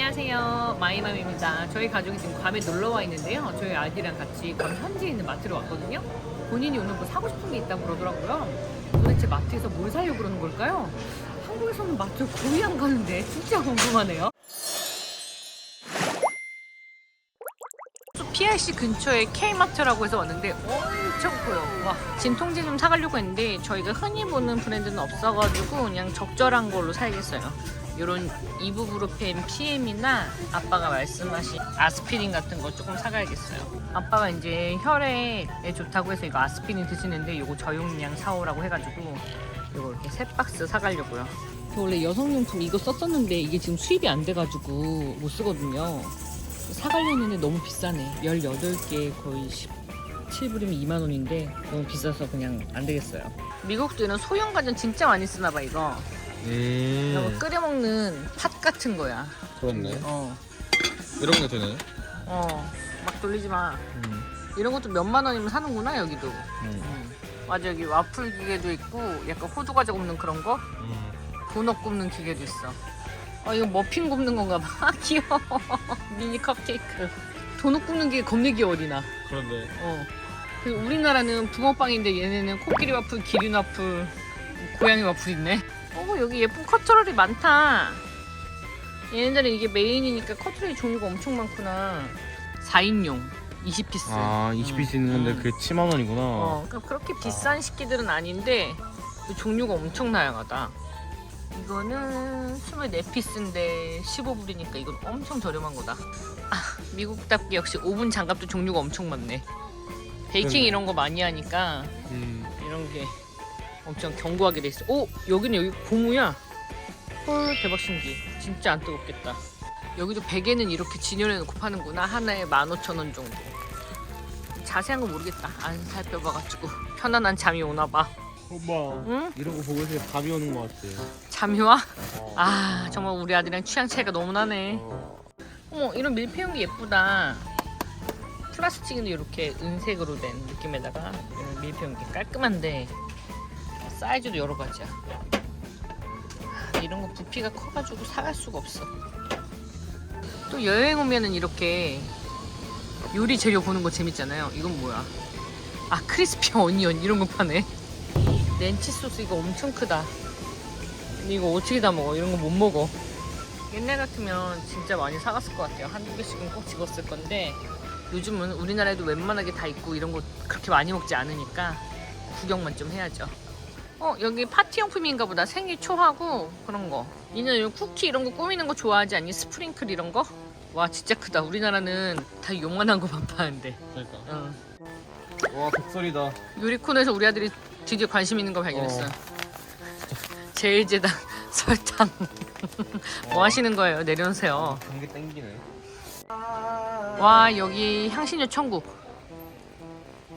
안녕하세요. 마이맘입니다. 저희 가족이 지금 괌에 놀러 와 있는데요. 저희 아이들이랑 같이 괌 현지에 있는 마트로 왔거든요. 본인이 오늘 뭐 사고 싶은 게 있다고 그러더라고요. 도대체 마트에서 뭘 사려고 그러는 걸까요? 한국에서는 마트 거의 안 가는데 진짜 궁금하네요. PRC 근처에 K마트라고 해서 왔는데 엄청 커요. 와, 진통제 좀 사가려고 했는데 저희가 흔히 보는 브랜드는 없어가지고 그냥 적절한 걸로 사야겠어요. 이런 이부브루펜 PM이나 아빠가 말씀하신 아스피린 같은 거 조금 사가야겠어요. 아빠가 이제 혈액에 좋다고 해서 이거 아스피린 드시는데 이거 저용량 사오라고 해가지고 이거 이렇게 세 박스 사가려고요. 저 원래 여성용품 이거 썼었는데 이게 지금 수입이 안 돼가지고 못 쓰거든요. 사가려는 너무 비싸네. 18개 거의 17불이면 2만 원인데 너무 비싸서 그냥 안 되겠어요. 미국도 이런 소형 가전 진짜 많이 쓰나 봐 이거. 음 끓여 먹는 팥 같은 거야. 그렇네 어. 이런 게 되네 어. 막 돌리지 마. 음. 이런 것도 몇만 원이면 사는구나 여기도. 음. 음. 맞아 여기 와플 기계도 있고 약간 호두 과자 굽는 그런 거. 음. 도넛 굽는 기계도 있어. 어 이거 머핀 굽는 건가 봐. 아, 귀여워. 미니 컵케이크. 도넛 굽는 게 겁내 귀여워 리나. 그런데 어. 그 우리나라는 붕어빵인데 얘네는 코끼리 와플, 기린 와플, 고양이 와플 있네. 어 여기 예쁜 커트럴이 많다. 얘네들은 이게 메인이니까 커트럴이 종류가 엄청 많구나. 4인용 20피스. 아 20피스 음. 있는데 음. 그게 7만 원이구나 어, 그러니까 그렇게 비싼 식기들은 아닌데 그 종류가 엄청 다양하다. 이거는 24피스인데 15불이니까 이건 엄청 저렴한 거다. 아, 미국답게 역시 오븐 장갑도 종류가 엄청 많네. 베이킹 그러네. 이런 거 많이 하니까 음. 이런 게 엄청 견고하게 돼 있어. 오, 여기는 여기 고무야. 헐, 대박 신기. 진짜 안 뜨겁겠다. 여기도 베개는 이렇게 진열해 놓고 파는구나. 하나에 15,000원 정도. 자세한 건 모르겠다. 안 살펴봐가지고 편안한 잠이 오나 봐. 엄마 응? 이런 거 보고 있으면 밤이 오는 것 같아 잠이 와? 어. 아 정말 우리 아들이랑 취향 차이가 너무 나네. 어. 어머 이런 밀폐용기 예쁘다. 플라스틱인데 이렇게 은색으로 된 느낌에다가 이런 밀폐용기 깔끔한데 사이즈도 여러 가지야. 아, 이런 거 부피가 커가지고 사갈 수가 없어. 또 여행 오면은 이렇게 요리 재료 보는 거 재밌잖아요. 이건 뭐야? 아 크리스피 어니언 이런 거 파네. 렌치 소스 이거 엄청 크다. 근데 이거 어떻게 다 먹어? 이런 거 못 먹어. 옛날 같으면 진짜 많이 사갔을 것 같아요. 한두 개씩은 꼭 집었을 건데 요즘은 우리나라에도 웬만하게 다 있고 이런 거 그렇게 많이 먹지 않으니까 구경만 좀 해야죠. 어 여기 파티용품인가 보다. 생일 초하고 그런 거. 니는 쿠키 이런 거 꾸미는 거 좋아하지 않니? 스프링클 이런 거? 와 진짜 크다. 우리나라는 다 요만한 거만 파는데. 그러니까 응. 와 백설이다 요리 코너에서 우리 아들이 드디어 관심 있는 걸 발견했어요. 어. 제일제당 설탕. 뭐 하시는 거예요? 내려오세요. 경기 땡기네 와 여기 향신료 천국.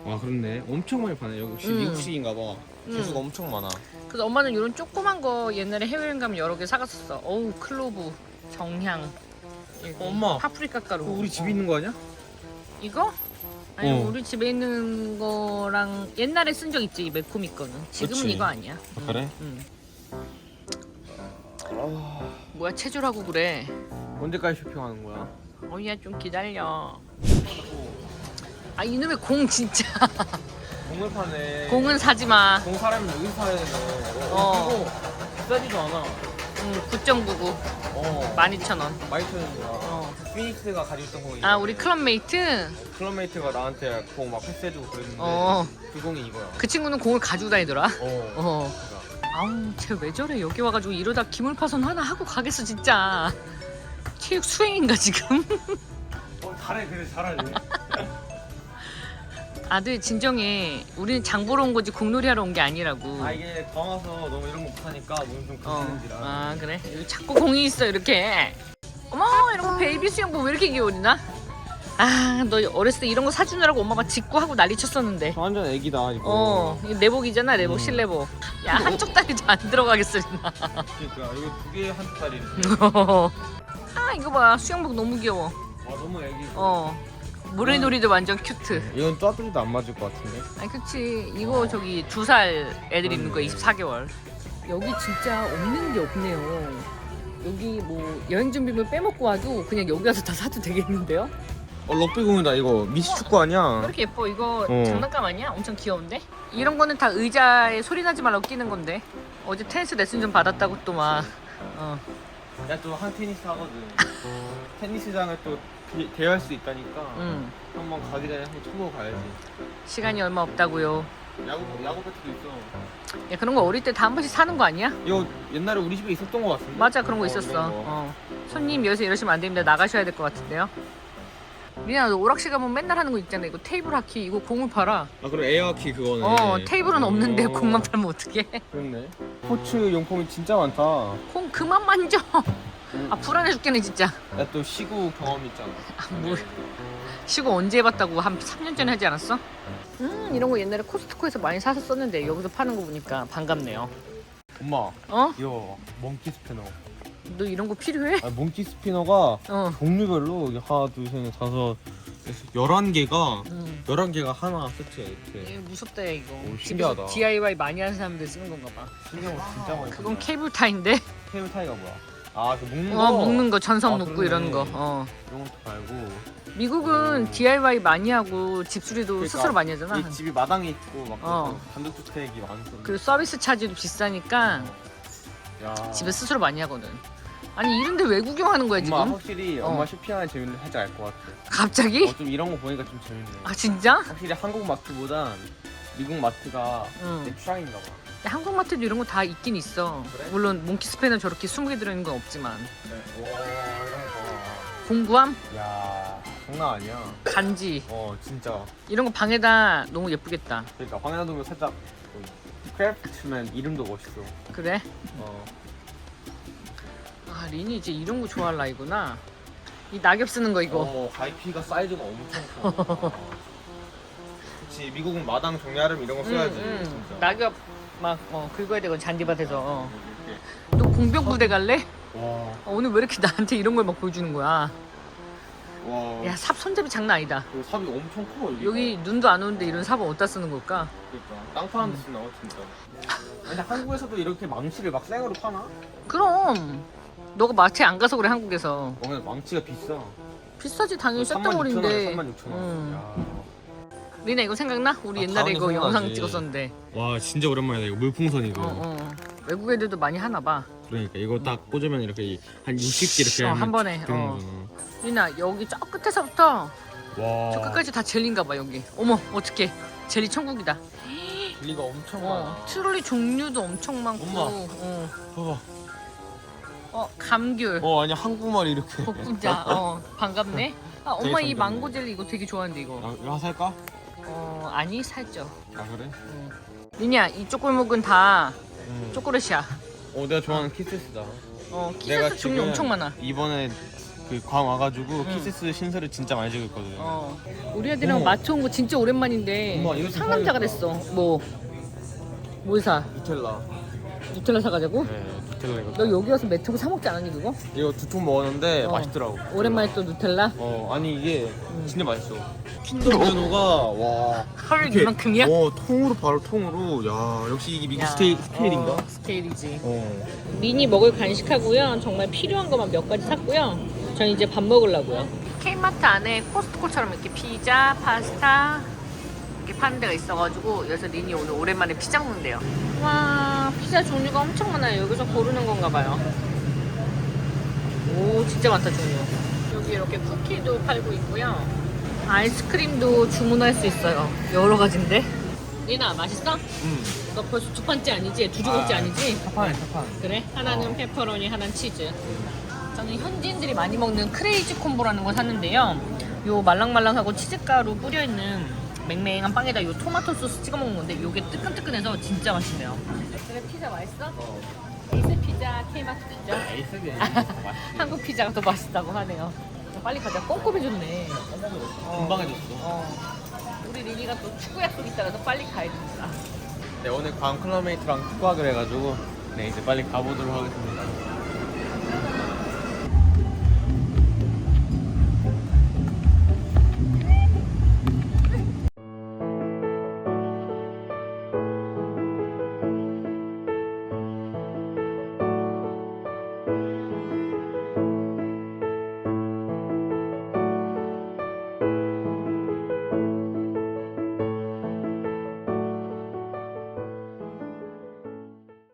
와 그렇네 엄청 많이 파네 여기 역시 음. 미국식인가 봐 개수가 음. 엄청 많아 그래서 엄마는 이런 조그만 거 옛날에 해외여행 가면 여러 개 사갔었어. 어우 클로브, 정향, 이거 엄마. 파프리카 가루. 그거 우리 집에 있는 거 아니야? 이거? 아니 어. 우리 집에 있는 거랑 옛날에 쓴 적 있지 이 매코미 거는. 지금은 그치. 이거 아니야. 아, 그래? 응. 아, 뭐야 체조라고 그래. 언제까지 쇼핑하는 거야? 어이야 좀 기다려. 아 이놈의 공 진짜. 공을 파네 공은 사지 마. 공 사람이 여기 사야 되네 어. 그리고 비싸지도 않아 응 9.99, 어 12,000원. 많이 쳐는구나 어. 피닉스가 가지고 있던 공이 아 우리 클럽메이트 클럽메이트가 나한테 공 막 패스해주고 그랬는데 어. 그 공이 이거야 그 친구는 공을 가지고 다니더라. 어, 어. 그러니까. 아우 쟤 왜 저래 여기 와가지고 이러다 기물파손 하나 하고 가겠어 진짜. 체육 수행인가 지금? 어 잘해 그래 잘하네 아들 진정해. 우리는 장 보러 온 거지 공놀이 하러 온 게 아니라고. 아 이게 더 와서 너무 이런 거 못하니까 몸이 좀 어. 굳는지라 아 그래? 여기 자꾸 공이 있어 이렇게. 어머 이런 거 베이비 수영복 왜 이렇게 귀여우리나? 아너 어렸을 때 이런 거 사주느라고 엄마가 짓고 하고 난리 쳤었는데. 저 완전 애기다 이거 어 이거 내복이잖아 내복 음. 실내복. 야 한쪽 다리도 안 들어가겠어 나. 그러니까 이거 두 개에 한 짜리 아 이거 봐 수영복 너무 귀여워. 와 너무 애기 어 모래놀이도 완전 큐트. 이건 또아들이도 안 맞을 것 같은데 아니 그치 이거 저기 두 살 애들 입는 거 24개월. 여기 진짜 없는 게 없네요. 여기 뭐 여행 준비물 빼먹고 와도 그냥 여기 와서 다 사도 되겠는데요? 어 럭비공이다 이거 미시 축구 아니야? 왜 이렇게 예뻐? 이거 어. 장난감 아니야? 엄청 귀여운데? 이런 거는 다 의자에 소리 나지 말라고 끼는 건데 어제 테니스 레슨 좀 받았다고 또 막 어. 나또 한 테니스 하거든. 테니스장을 또 대- 대여할 수 있다니까. 음. 한번 가기 전에 한번 쳐보고 가야지. 시간이 얼마 없다고요 야구 야구 배트도 있어. 야 그런 거 어릴 때 다 한 번씩 사는 거 아니야? 이거 옛날에 우리 집에 있었던 것 같은데. 맞아 그런 거 어, 있었어 이런 거. 어. 손님 여기서 이러시면 안 됩니다 나가셔야 될 것 같은데요 너 오락실 가면 맨날 하는 거 있잖아 이거 테이블 하키 이거 공을 팔아 아 그럼 에어키 그거네. 어 테이블은 없는데 어. 공만 팔면 어떡해 그렇네. 스포츠 용품이 진짜 많다. 공 그만 만져 아 불안해 죽겠네 진짜 나 또 시구 경험 있잖아. 아, 뭘 시고 언제 해봤다고 한 3년 전에 하지 않았어? 음 이런 거 옛날에 코스트코에서 많이 사서 썼는데 여기서 파는 거 보니까 반갑네요 엄마, 어? 이거 몽키 스피너. 너 이런 거 필요해? 아, 몽키 스피너가 어 종류별로 이게 하나, 둘, 셋, 넷, 다섯, 여섯, 열한 개가 음. 열한 개가 하나 세트야 이렇게. 얘 무섭다 야 이거 오, 신기하다. DIY 많이 하는 사람들 쓰는 건가 봐 신경 진짜 많이. 그건 케이블 타인데 케이블 타이가 뭐야? 아, 그 묶는 거. 어 묶는 거 전선 아, 묶고 그러네. 이런 거 어. 이런 것도 말고. 미국은 DIY 많이 하고 집수리도 그러니까 스스로 많이 하잖아 이 집이 마당에 있고 막 어. 그 단독주택이 많고. 그리고 서비스 차지도 비싸니까 야. 집에 스스로 많이 하거든 아니 이런데 왜 구경하는 거야 엄마 지금? 확실히 어. 엄마 쇼핑하는 재미를 살짝 알 것 같아. 갑자기? 어, 좀 이런 거 보니까 좀 재밌네. 아 진짜? 확실히 한국 마트보단 미국 마트가 응. 내 취향인가 봐. 한국마트도 이런 거 다 있긴 있어 그래? 물론 몽키 스패너 저렇게 20개 들어있는 건 없지만 네. 이런 공구함? 거. 야 장난 아니야. 간지 어 진짜. 이런 거 방에다 너무 예쁘겠다 그러니까 황야도면 살짝 그 크래프트맨 이름도 멋있어. 그래? 어. 아 린이 이제 이런 거 좋아할 나이구나 이 낙엽 쓰는 거 이거 어 가이피가 사이즈가 엄청 커. 그치 미국은 마당 종야름 이런 거 써야지. 응, 응. 진짜. 낙엽 막 어, 긁어야 되고 잔디밭에서 어. 이렇게. 또 공병 부대 갈래? 와. 어, 오늘 왜 이렇게 나한테 이런 걸 막 보여주는 거야 와. 야 삽 손잡이 장난 아니다 그 삽이 엄청 커 여기. 여기 눈도 안 오는데 이런 삽을 어디다 쓰는 걸까? 그러니까 땅 파는 데 쓰나 진짜. 근데 한국에서도 이렇게 망치를 막 생으로 파나? 그럼 너가 마트에 안 가서 그래 한국에서 어 근데 망치가 비싸. 비싸지 당연히 36,000원, 쇳덩어리인데 36,000원. 음. 리나 이거 생각나? 우리 아, 옛날에 당연히 이거 영상 생각나지. 찍었었는데 와 진짜 오랜만이다 이거 물풍선 이거. 어, 어. 외국 애들도 많이 하나 봐 그러니까 이거 딱 꽂으면 이렇게 한 60개 이렇게 어, 하면 한 번에, 쭉 되는구나. 리나 여기 저 끝에서부터 와. 저 끝까지 다 젤리인가 봐 여기 어머 어떡해 젤리 천국이다 길이가 엄청 어, 많아. 트롤리 종류도 엄청 많고 엄마. 어, 봐봐. 어 감귤 어 아니 한국말이 이렇게. 복분자 어 반갑네 아 엄마 되게 이. 망고 젤리 이거 되게 좋아하는데 이거 아, 이거 살까? 어 아니 살쪄 아 그래? 리냐 이쪽 골목은 다 응. 초콜릿이야 어 내가 좋아하는 키세스다. 어 키세스 종류 엄청 많아 이번에 그광 와가지고 응. 키세스 신설을 진짜 많이 찍고 있거든. 어 우리 애들이랑 어머. 마트 온거 진짜 오랜만인데 엄마, 이거 좀 상남자가 사야겠다. 됐어 뭐뭘 사? 누텔라. 누텔라 사가자고? 네, 누텔라 이거. 너 여기 와서 매트고 사 먹지 않았니 그거? 이거 두 통 먹었는데 어. 맛있더라고. 오랜만에 또 누텔라? 어 아니 이게 음. 진짜 맛있어. 킨더조노가 와. 헐 이렇게, 이만큼이야? 어 통으로 바로 통으로 야 역시 이게 미국 야, 스테이, 스케일인가? 어, 스케일이지 어. 미니 먹을 간식하고요. 정말 필요한 것만 몇 가지 샀고요. 전 이제 밥 먹으려고요. K마트 안에 코스트코처럼 이렇게 피자, 파스타 이렇게 파는 데가 있어가지고 여기서 리니 오늘 오랜만에 피자 먹는데요. 와 피자 종류가 엄청 많아요. 여기서 고르는 건가 봐요. 오 진짜 많다 종류. 여기 이렇게 쿠키도 팔고 있고요. 아이스크림도 주문할 수 있어요. 여러 가지인데. 리나 맛있어? 음. 너 벌써 두 판째 아니지? 두 조각째 아 니지? 타판에 타판. 그래? 하나는 페퍼로니, 하나는 치즈. 저는 현지인들이 많이 먹는 크레이지 콤보라는 걸 샀는데요. 요 말랑말랑하고 치즈가루 뿌려있는 맹맹한 빵에다 요 토마토 소스 찍어 먹는 건데 요게 뜨끈뜨끈해서 진짜 맛있네요. 그래 피자 맛있어? 에이스 피자, K마트 피자. 에이스게. 한국 피자가 더 맛있다고 하네요. 빨리 가자. 꼼꼼해졌네. 금방 해줬어. 어. 우리 리니가 또 축구 약속 있다 그래서 빨리 가야 된다. 네 오늘 광클러메이트랑 축구하기로 해가지고 네 이제 빨리 가보도록 하겠습니다.